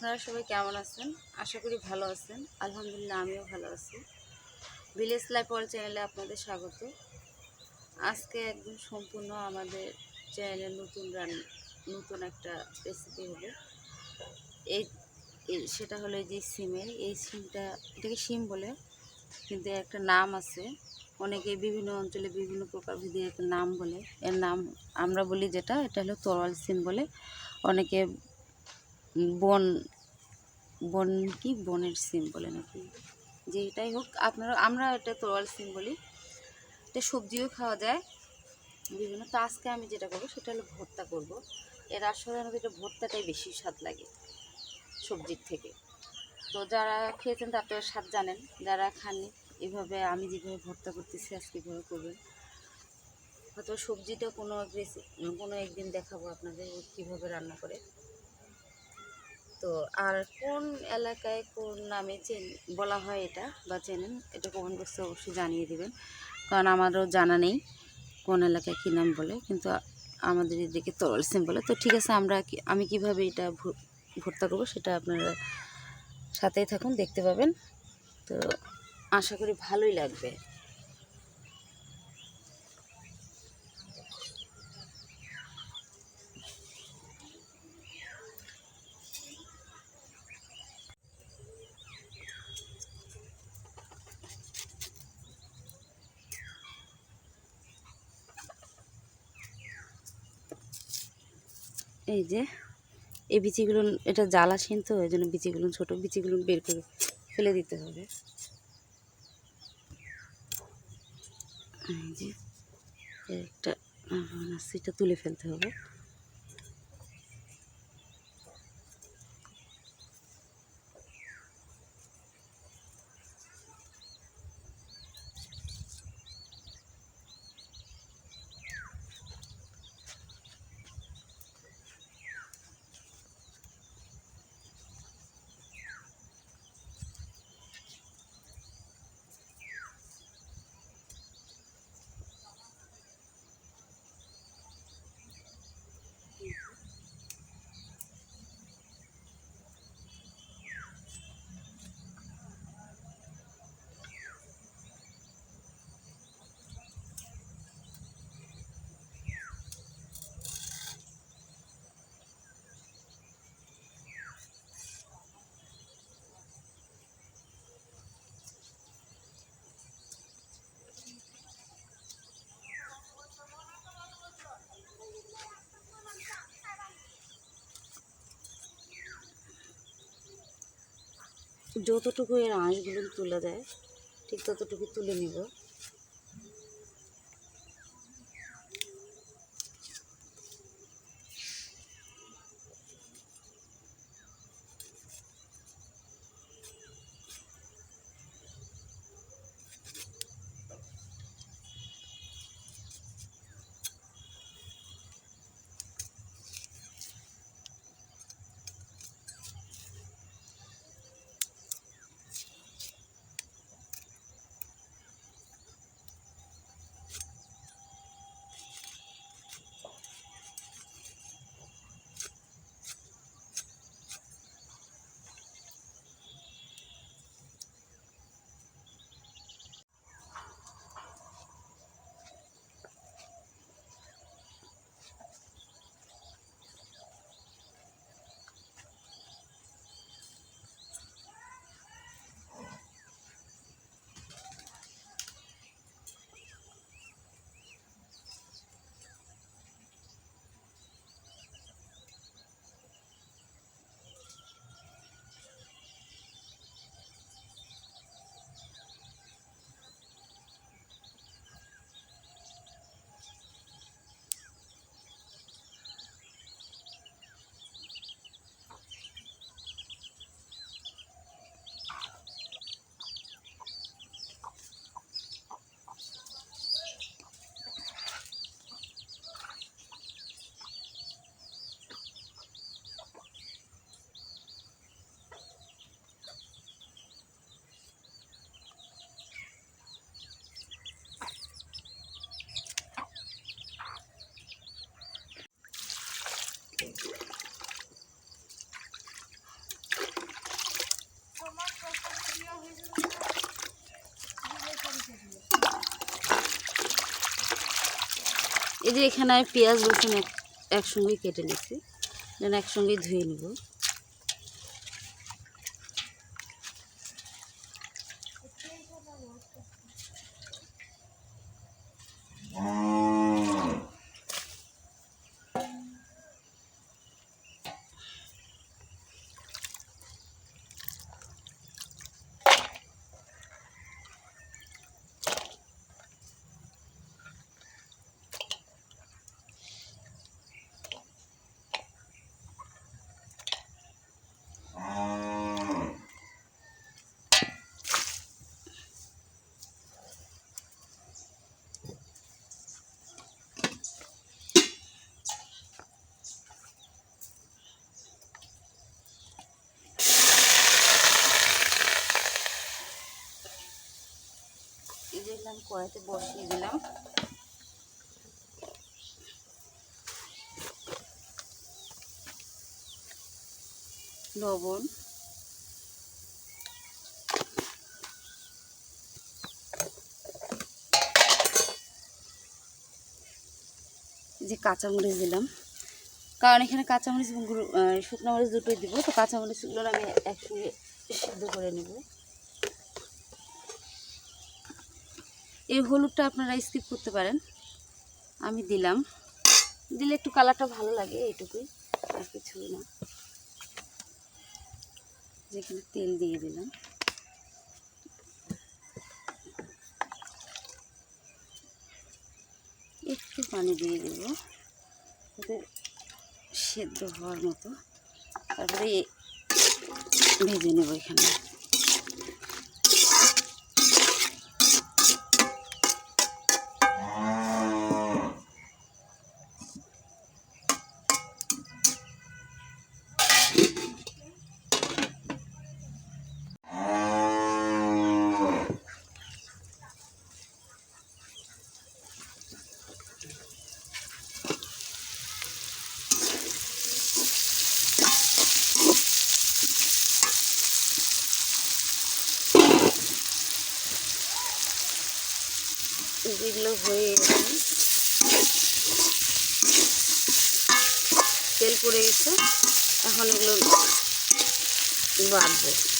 আপনারা সবাই কেমন আছেন? আশা করি ভালো আছেন। আলহামদুলিল্লাহ, আমিও ভালো আছি। ভিলেজ লাইফ অল চ্যানেলে আপনাদের স্বাগত। আজকে একদম সম্পূর্ণ আমাদের চ্যানেলের নতুন রান, নতুন একটা রেসিপি হবে। এই সেটা হলো যে সিমের এই সিমটা, এটাকে সিম বলে, কিন্তু একটা নাম আছে। অনেকে বিভিন্ন অঞ্চলে বিভিন্ন প্রকার একটা নাম বলে। এর নাম আমরা বলি যেটা, এটা হলো তরোয়াল সিম বলে। অনেকে বন বন কি? বনের সিম বলে নাকি? যেটাই হোক, আপনারা, আমরা এটা তরোয়াল সিম বলি। এটা সবজিও খাওয়া যায়। বিভিন্ন, তো আজকে আমি যেটা করব, সেটা হলো ভর্তা করব। এর আসলে এটা ভর্তাটাই বেশি স্বাদ লাগে সবজির থেকে। তো যারা খেয়েছেন, তার তো স্বাদ জানেন। যারা খাননি, এভাবে আমি যেভাবে ভর্তা করতেছি, আজকে এভাবে করবেন। হয়তো সবজিটা কোনো এক কোনো একদিন দেখাবো আপনাদের কীভাবে রান্না করে। তো আর কোন এলাকায় কোন নামে চেন, বলা হয় এটা বা চেনেন? এটা কমেন্ট বক্সে অবশ্যই জানিয়ে দিবেন। কারণ আমারও জানা নেই কোন এলাকায় কী নাম বলে, কিন্তু আমাদের এদিকে তরল সিম বলে। তো ঠিক আছে, আমরা আমি কীভাবে এটা ভর্তা করব সেটা আপনারা সাথেই থাকুন, দেখতে পাবেন। তো আশা করি ভালোই লাগবে। এই যে, এই বিচিগুলো, এটা জ্বালা তো এই জন্য বিচিগুলো, ছোটো বিচিগুলো বের করে ফেলে দিতে হবে। এই যে, একটা সেটা তুলে ফেলতে হবে। যতটুকু এর আঁশগুলো তুলে দেয় ঠিক ততটুকু তুলে নেব। এই যে এখানে আমি পেঁয়াজ রসুন এক একসঙ্গেই কেটে নিচ্ছি। যেন একসঙ্গেই ধুয়ে নেব। আমি কড়াইতে বসিয়ে দিলাম। লবণ। যে কাঁচামরিচ দিলাম। কারণ এখানে কাঁচামরিচ এবং শুকনো মরিচ দুটোই দিব, তো কাঁচামরিচগুলো আমি একসঙ্গে সিদ্ধ করে নেব। এই হলুদটা আপনারা স্কিপ করতে পারেন। আমি দিলাম। দিলে একটু কালারটা ভালো লাগে, এইটুকুই। আর কিছুই না। যেখানে তেল দিয়ে দিলাম। একটু পানি দিয়ে দেব। যাতে সেদ্ধ হওয়ার মতো। তারপরে ভেজে নেব এখানে। Oh. হবে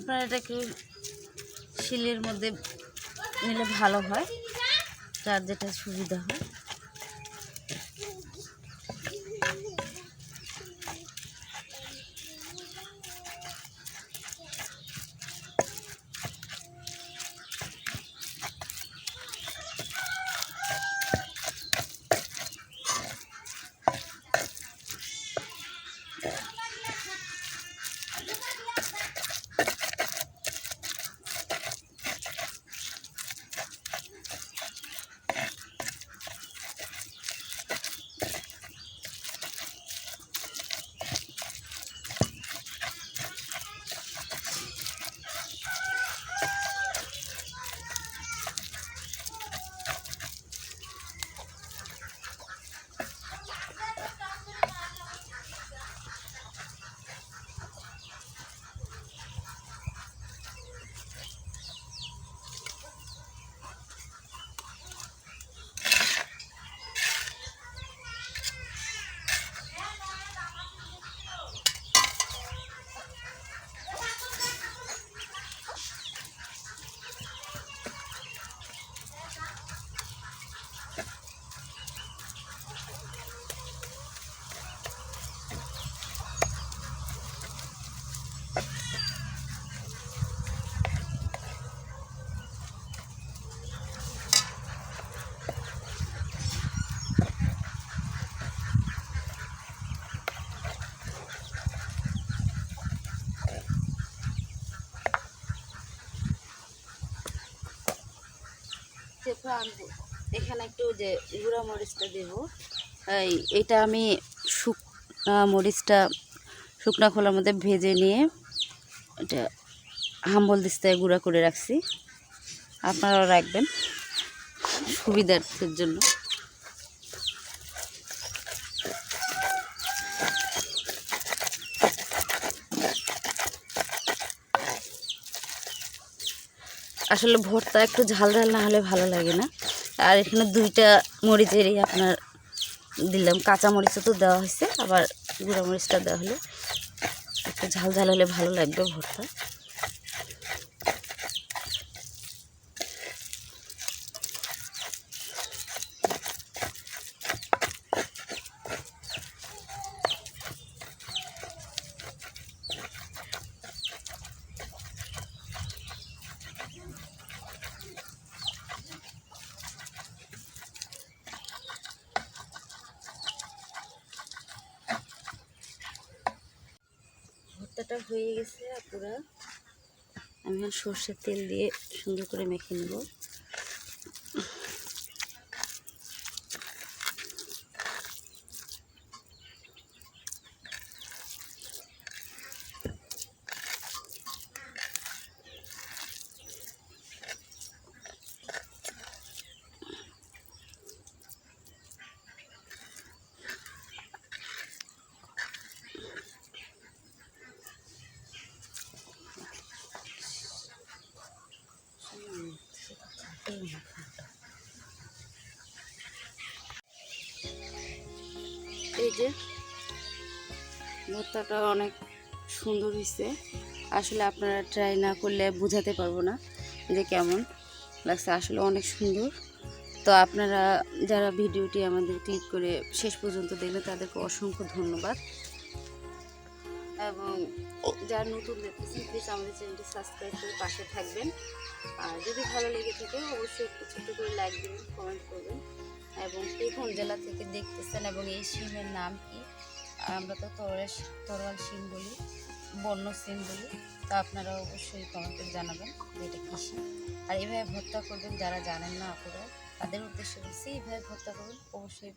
আপনারা এটাকে শিলের মধ্যে নিলে ভালো হয় যার যেটা সুবিধা হয়। এখানে একটু যে গুঁড়া মরিচটা দেবো। এই, এটা আমি শুকনা মরিচটা, শুকনা খোলার মধ্যে ভেজে নিয়ে এটা হাম্বল দিস্তায় গুঁড়া করে রাখছি। আপনারাও রাখবেন সুবিধার্থের জন্য। আসলে ভর্তা একটু ঝাল ঝাল না হলে ভালো লাগে না। আর এখানে দুইটা মরিচেরই আপনার দিলাম। কাঁচা মরিচও তো দেওয়া হয়েছে, আবার গুঁড়া মরিচটা দেওয়া হলে। একটু ঝাল ঝাল হলে ভালো লাগবে ভর্তা। ভর্তাটা হয়ে গেছে পুরো আমি সর্ষের তেল দিয়ে সুন্দর করে মেখে নেব এই যে ভর্তাটা অনেক সুন্দর হয়েছে আসলে আপনারা ট্রাই না করলে বোঝাতে পারব না যে কেমন লাগছে। আসলে অনেক সুন্দর। তো আপনারা যারা ভিডিওটি আমাদের ক্লিক করে শেষ পর্যন্ত দেখলে তাদেরকে অসংখ্য ধন্যবাদ। এবং যারা নতুন দেখতেছেন প্লিজ আমাদের চ্যানেলটি সাবস্ক্রাইব করে পাশে থাকবেন। আর যদি ভালো লেগে থাকে, অবশ্যই একটু ছোট্ট করে লাইক দেবেন কমেন্ট করবেন। এবং কে কোন জেলা থেকে দেখতেছেন এবং এই সিমের নাম কি? আমরা তো তরস, তরোয়াল সিম বলি বন্য সিম বলি, তো আপনারা অবশ্যই কমেন্টে জানাবেন যে এটা কী সিম আর এইভাবে ভর্তা করবেন যারা জানেন না আপনারা, তাদের উদ্দেশ্য বলছি এইভাবে ভর্তা করবেন অবশ্যই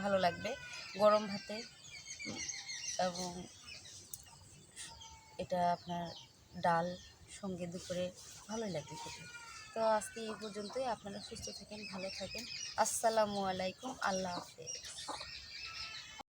ভালো লাগবে। গরম ভাতে, এবং এটা আপনার ডাল সঙ্গে দুপুরে ভালোই লাগবে খেতে। তো আজকে এই পর্যন্তই। আপনারা সুস্থ থাকেন ভালো থাকেন। আসসালামু আলাইকুম। আল্লাহ হাফেজ।